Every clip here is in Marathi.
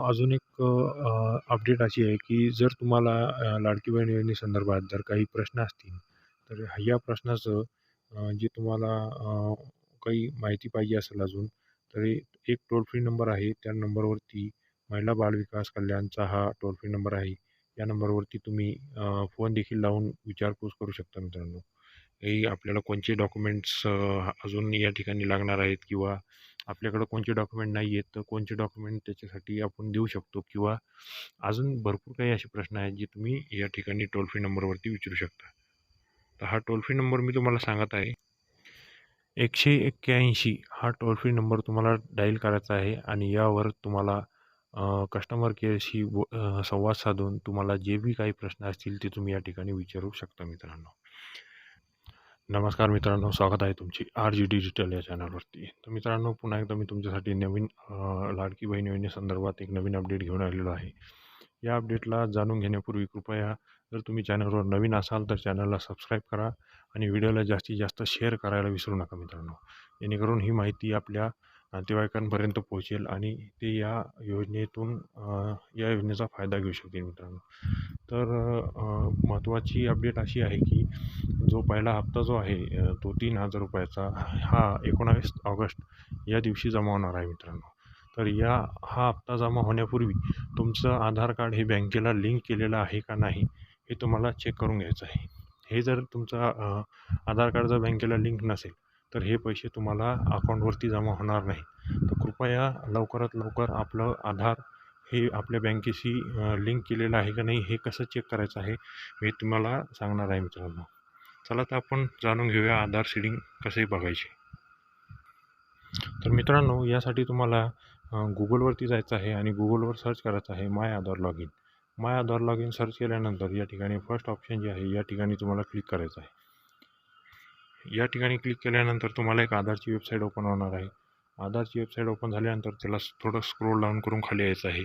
अजून एक अपडेट अशी आहे की जर तुम्हाला लाडकी बहीण योजनेसंदर्भात जर काही प्रश्न असतील तर या प्रश्नाचं जे तुम्हाला काही माहिती पाहिजे असेल अजून तरी एक टोल फ्री नंबर आहे. त्या नंबरवरती महिला बालविकास कल्याणचा हा टोल फ्री नंबर आहे. या नंबरवरती तुम्ही फोन देखील लावून विचारपूस करू शकता मित्रांनो. काही आपल्याला कोणते डॉक्युमेंट्स अजून या ठिकाणी लागणार आहेत किंवा आपल्याकडं कोणते डॉक्युमेंट नाही आहेत तर कोणते डॉक्युमेंट त्याच्यासाठी आपण देऊ शकतो? किंवा अजून भरपूर काही असे प्रश्न आहेत जे तुम्ही या ठिकाणी टोल फ्री नंबरवरती विचारू शकता. तर हा टोल फ्री नंबर मी तुम्हाला सांगत आहे. एकशे एक्क्याऐंशी हा टोल फ्री नंबर तुम्हाला डायल करायचा आहे आणि यावर तुम्हाला कस्टमर केअरशी व संवाद साधून तुम्हाला जे बी काही प्रश्न असतील ते तुम्ही या ठिकाणी विचारू शकता मित्रांनो. नमस्कार मित्रांनो स्वागत आहे तुमची आर जी डिजिटल या चॅनलवरती. तर मित्रांनो पुन्हा एकदा मी तुमच्यासाठी नवीन लाडकी लाडकी बहीण योजनेसंदर्भात एक नवीन अपडेट घेऊन आलेलो आहे. या अपडेटला जाणून घेण्यापूर्वी कृपया जर तुम्ही चॅनलवर नवीन असाल तर चॅनलला सबस्क्राईब करा आणि व्हिडिओला जास्तीत जास्त शेअर करायला विसरू नका मित्रांनो. जेणेकरून ही माहिती आपल्या नातेवाईकांपर्यंत पोहोचेल आणि ते या योजनेतून या योजनेचा फायदा घेऊ शकतील मित्रांनो. तर महत्त्वाची अपडेट अशी आहे की जो पहिला हप्ता जो आहे तो तीन हजार रुपयाचा हा एकोणावीस ऑगस्ट या दिवशी जमा होणार आहे मित्रांनो. तर या हा हप्ता जमा होण्यापूर्वी तुमचं आधार कार्ड हे बँकेला लिंक केलेलं आहे का नाही हे तुम्हाला चेक करून घ्यायचं आहे. हे जर तुमचा आधार कार्ड जर बँकेला लिंक नसेल तर हे पैसे तुम्हाला अकाउंटवरती जमा होणार नाही. तर कृपया लवकरात लवकर आपलं आधार हे आपल्या बँकेशी लिंक केलेलं आहे का नाही हे कसं चेक करायचं आहे मी तुम्हाला सांगणार आहे मित्रांनो. चला तर आपण जाणून घेऊया आधार सीडिंग कसे बघायचे. तर मित्रांनो यासाठी तुम्हाला गुगलवरती जायचं आहे आणि गुगलवर सर्च करायचं आहे my Aadhaar log in my Aadhaar log in search केल्यानंतर या ठिकाणी फर्स्ट ऑप्शन जे आहे या ठिकाणी तुम्हाला क्लिक करायचं आहे. या ठिकाणी क्लिक केल्यानंतर तुम्हाला एक आधारची वेबसाईट ओपन होणार आहे. आधारची वेबसाईट ओपन झाल्यानंतर त्याला थोडं स्क्रोल डाऊन करून खाली यायचं आहे.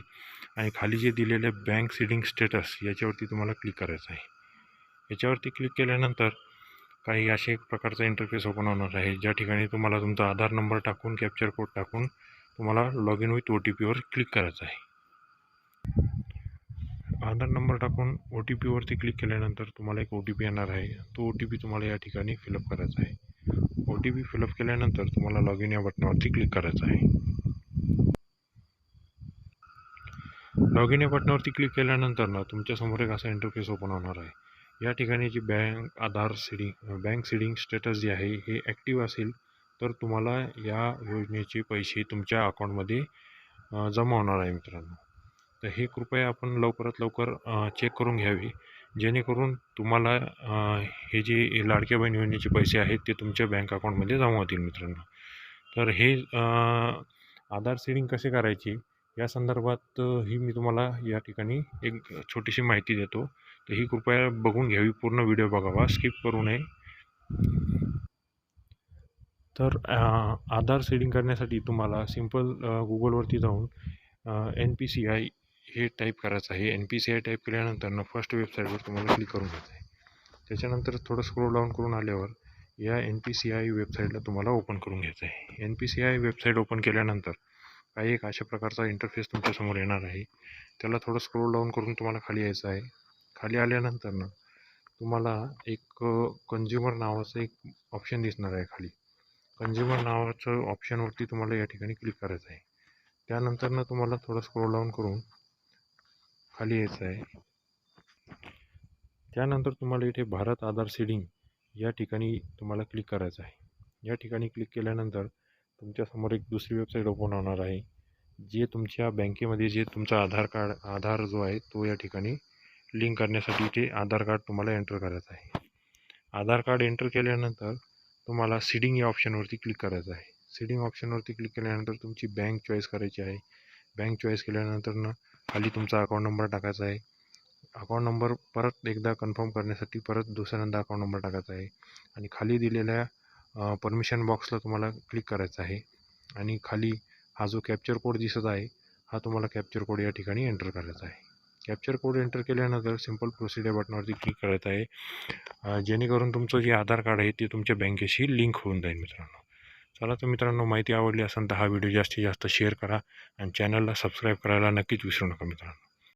आणि खाली जे दिलेले बँक सीडिंग स्टेटस याच्यावरती तुम्हाला क्लिक करायचं आहे. याच्यावरती क्लिक केल्यानंतर काही असे एक प्रकारचा इंटरफेस ओपन होणार आहे. ज्या ठिकाणी तुम्हाला तुमचा आधार नंबर टाकून कॅप्चर कोड टाकून तुम्हाला log in with O T पीवर क्लिक करायचं आहे. आधार नंबर टाकून ओ टी पीवरती क्लिक केल्यानंतर तुम्हाला एक ओ टी पी येणार आहे. तो ओ टी पी तुम्हाला या ठिकाणी फिलअप करायचा आहे. ओ टी पी फिलअप केल्यानंतर तुम्हाला लॉग इन या बटनावरती क्लिक करायचं आहे. लॉग इन या बटनावरती क्लिक केल्यानंतर ना तुमच्यासमोर एक असा इंटरफेस ओपन होणार आहे. या ठिकाणी जी bank Aadhaar seeding bank seeding status जे आहे हे ॲक्टिव्ह असेल तर तुम्हाला या योजनेचे पैसे तुमच्या अकाउंटमध्ये जमा होणार आहे मित्रांनो. तर हे कृपया आपण लवकरात लवकर चेक करून घ्यावी. जेणेकरून तुम्हाला हे जे लाडक्या बहीण योजनेचे पैसे आहेत ते तुमच्या बँक अकाउंटमध्ये जमा होतील मित्रांनो. तर हे आधार सीडिंग कसे करायचे? या संदर्भात ही मी तुम्हाला या ठिकाणी एक छोटीशी माहिती देतो. तर ही कृपया बघून घ्यावी. पूर्ण व्हिडिओ बघावा. स्किप करू नये. तर आधार सीडिंग करण्यासाठी तुम्हाला सिंपल गुगलवरती जाऊन एन पी सी आय हे टाईप करायचं आहे. N P C I type केल्यानंतर ना फर्स्ट वेबसाईटवर तुम्हाला क्लिक करून घ्यायचं आहे. त्याच्यानंतर थोडं स्क्रोल डाऊन करून आल्यावर या एन पी सी आय वेबसाईटला तुम्हाला ओपन करून घ्यायचं आहे. N P C I website open केल्यानंतर काही एक अशा प्रकारचा इंटरफेस तुमच्यासमोर येणार आहे. त्याला थोडं स्क्रोल डाऊन करून तुम्हाला खाली यायचं आहे. खाली आल्यानंतर ना तुम्हाला एक कन्झ्युमर नावाचं एक ऑप्शन दिसणार आहे खाली. कन्झ्युमर नावाचं ऑप्शनवरती तुम्हाला या ठिकाणी क्लिक करायचं आहे. त्यानंतर ना तुम्हाला थोडं स्क्रोल डाऊन करून खाली यायचं आहे. त्यानंतर तुम्हाला इथे भारत आधार सीडिंग या ठिकाणी तुम्हाला क्लिक करायचं आहे. या ठिकाणी क्लिक केल्यानंतर तुमच्यासमोर एक दुसरी वेबसाईट ओपन होणार आहे. जे तुमच्या बँकेमध्ये जे तुमचा आधार कार्ड आधार जो आहे तो या ठिकाणी लिंक करण्यासाठी इथे आधार कार्ड तुम्हाला एंटर करायचं आहे. आधार कार्ड एंटर केल्यानंतर तुम्हाला सीडिंग या ऑप्शनवरती क्लिक करायचं आहे. सीडिंग ऑप्शनवरती क्लिक केल्यानंतर तुमची बँक चॉईस करायची आहे. बँक चॉईस केल्यानंतर ना खाली तुमचा अकाउंट नंबर टाकायचा आहे. अकाउंट नंबर परत एकदा कन्फर्म करण्यासाठी परत दुसऱ्यांदा अकाउंट नंबर टाकायचा आहे. आणि खाली दिलेल्या परमिशन बॉक्सला तुम्हाला क्लिक करायचं आहे. आणि खाली हा जो कॅप्चर कोड दिसत आहे हा तुम्हाला कॅप्चर कोड या ठिकाणी एंटर करायचा आहे. कॅप्चर कोड एंटर केल्यानंतर सिंपल प्रोसिजर बटनावरती क्लिक करायचं आहे. जेणेकरून तुमचं जे आधार कार्ड आहे ते तुमच्या बँकेशी लिंक होऊन जाईल मित्रांनो. चला तर मित्रांनो माहिती आवडली असेल तर हा व्हिडिओ जास्तीत जास्त शेअर करा आणि चॅनलला सबस्क्राईब करायला नक्कीच विसरू नका मित्रांनो.